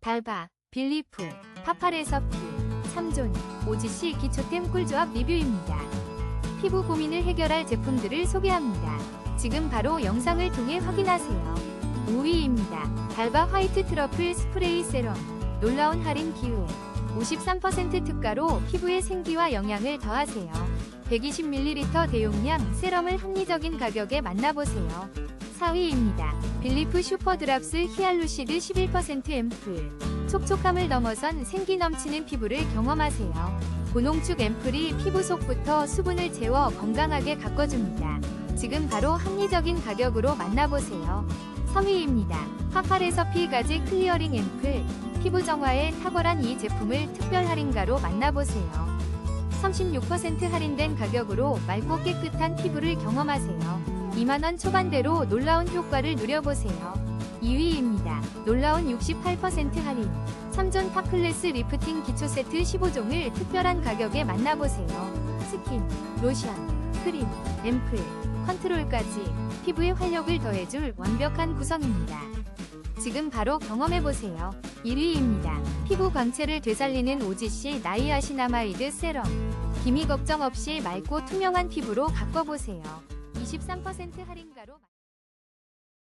달바, 빌리프, 파파레서피, 3존, 오지시 기초템 꿀조합 리뷰입니다. 피부 고민을 해결할 제품들을 소개합니다. 지금 바로 영상을 통해 확인하세요. 5위입니다. 달바 화이트 트러플 스프레이 세럼. 놀라운 할인 기회. 53% 특가로 피부의 생기와 영양을 더하세요. 120ml 대용량 세럼을 합리적인 가격에 만나보세요. 4위입니다. 빌리프 슈퍼드랍스 히알루시드 11% 앰플. 촉촉함을 넘어선 생기 넘치는 피부를 경험하세요. 고농축 앰플이 피부 속부터 수분을 채워 건강하게 가꿔줍니다. 지금 바로 합리적인 가격으로 만나보세요. 3위입니다. 파팔에서 피가지 클리어링 앰플. 피부 정화에 탁월한 이 제품을 특별 할인가로 만나보세요. 36% 할인된 가격으로 맑고 깨끗한 피부를 경험하세요. 2만원 초반대로 놀라운 효과를 누려보세요. 2위입니다. 놀라운 68% 할인. 3존 파클래스 리프팅 기초 세트 15종을 특별한 가격에 만나보세요. 스킨, 로션, 크림, 앰플, 컨트롤까지 피부에 활력을 더해줄 완벽한 구성입니다. 지금 바로 경험해보세요. 1위입니다. 피부 광채를 되살리는 오지시 나이아시나마이드 세럼. 기미 걱정 없이 맑고 투명한 피부로 가꿔보세요. 23% 할인가로